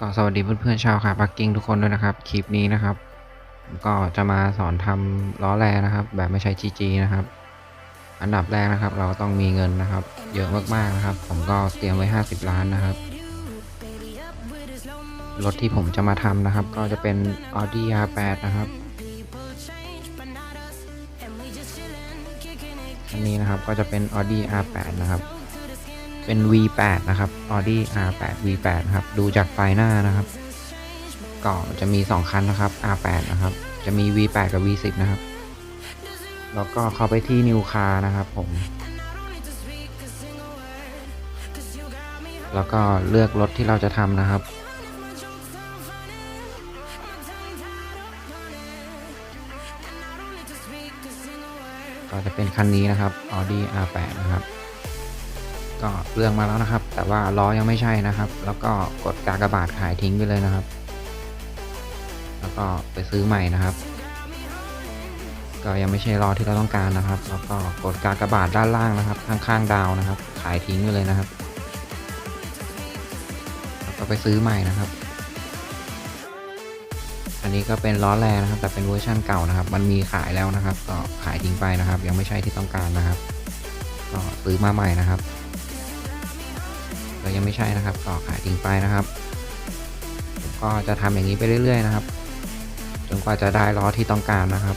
ก็สวัสดีเพื่อนๆชาวขาปักกิ่งทุกคนด้วยนะครับ คลิปนี้นะครับ ก็จะมาสอนทำล้อแรนะครับ แบบไม่ใช้ GG นะครับ อันดับแรกนะครับ เราต้องมีเงินนะครับ เยอะมากๆนะครับ ผมก็เตรียมไว้ 50 ล้านนะครับรถที่ผมจะมาทำนะครับ ก็จะเป็น Audi R8 นะครับอันนี้นะครับก็จะเป็น Audi R8 นะครับ เป็น V8 นะครับ Audi R8 V8 ครับ ดูจากไฟหน้านะครับ ก็จะมี 2 คันนะครับ R8 นะครับ จะมี V8 กับ V10 นะครับ แล้วก็เข้าไปที่ New Car นะครับผม แล้วก็เลือกรถที่เราจะทำนะครับก็จะเป็นคันนี้นะครับ Audi R8 นะครับ ก็เรื่องมาแล้วนะครับ แต่ว่าล้อยังไม่ใช่นะครับ แล้วก็กดกากบาทขายทิ้งไปเลยนะครับ แล้วก็ไปซื้อใหม่นะครับ ก็ยังไม่ใช่ล้อที่เราต้องการนะครับ แล้วก็กดกากบาทด้านล่างนะครับ ข้างๆดาวนะครับ ขายทิ้งไปเลยนะครับแล้วก็ไปซื้อใหม่นะครับ อันนี้ก็เป็นล้อแรงนะครับ แต่เป็นเวอร์ชั่นเก่านะครับ มันมีขายแล้วนะครับ ก็ขายทิ้งไปนะครับ ยังไม่ใช่ที่ต้องการนะครับก็ซื้อมาใหม่นะครับ ก็ยังไม่ใช่นะครับก็ขายทิ้งไปนะครับผมก็จะทำอย่างนี้ไปเรื่อย ๆ นะครับ จนกว่าจะได้ล้อที่ต้องการนะครับ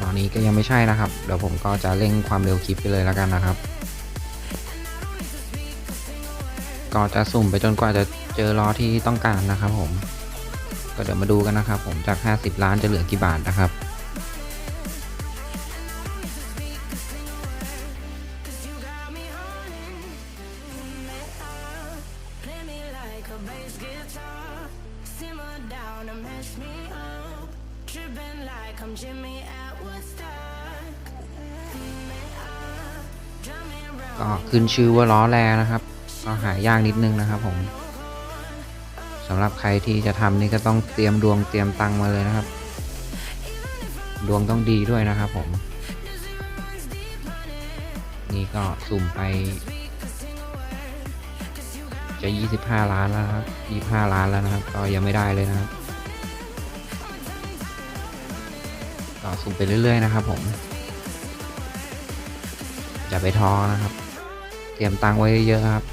ตอนนี้ก็ยังไม่ใช่นะครับ เดี๋ยวผมก็จะเร่งความเร็วคลิปไปเลยแล้วกันนะครับ ก็จะสุ่มไปจนกว่าจะเจอล้อที่ต้องการนะครับผม ก็เดี๋ยวมาดูกันนะครับ ผมจาก 50 ล้านจะเหลือกี่บาทนะครับ mess me up. Tripping like I'm Jimmy at Woodstock. ก็ขึ้นชื่อว่าล้อแรนะครับ ก็หายากนิดนึงนะครับผมสำหรับใครที่จะทำนี่ก็ต้องเตรียมดวงเตรียมตังมาเลยนะครับ ดวงต้องดีด้วยนะครับผม นี่ก็สุ่มไปจะ 25 ล้านแล้วครับ25 ล้านแล้วนะครับ ก็ยังไม่ได้เลยนะครับ ก็สุ่มไปเรื่อยๆนะครับผมอย่าไปท้อนะครับ เตรียมตังไว้เยอะครับ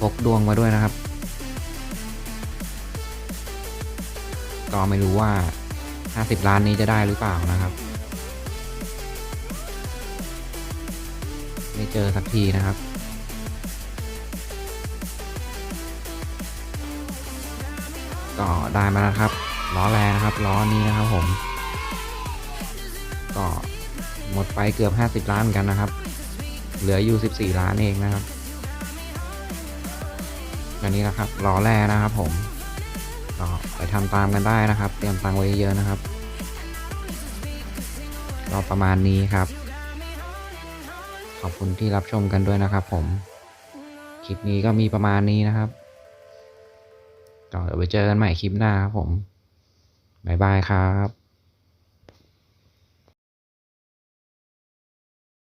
พกดวงมาด้วยนะครับ ก็ไม่รู้ว่า 50 ล้านนี้จะได้หรือเปล่านะครับ ไม่เจอสักทีนะครับก็ได้มาแล้วครับล้อแรงนะครับล้อนี้นะครับผม ก็หมดไปเกือบ 50 ล้านเหมือนกันนะครับ เหลืออยู่ 14 ล้านเองนะครับอันนี้นะครับล้อแรกนะครับผมก็ไปทำตามกันได้นะครับ เตรียมตังไว้เยอะนะครับก็ประมาณนี้ครับ ขอบคุณที่รับชมกันด้วยนะครับ ผม คลิปนี้ก็มีประมาณนี้นะครับก็เดี๋ยวไปเจอกันใหม่คลิปหน้าครับผมบ๊ายบายครับ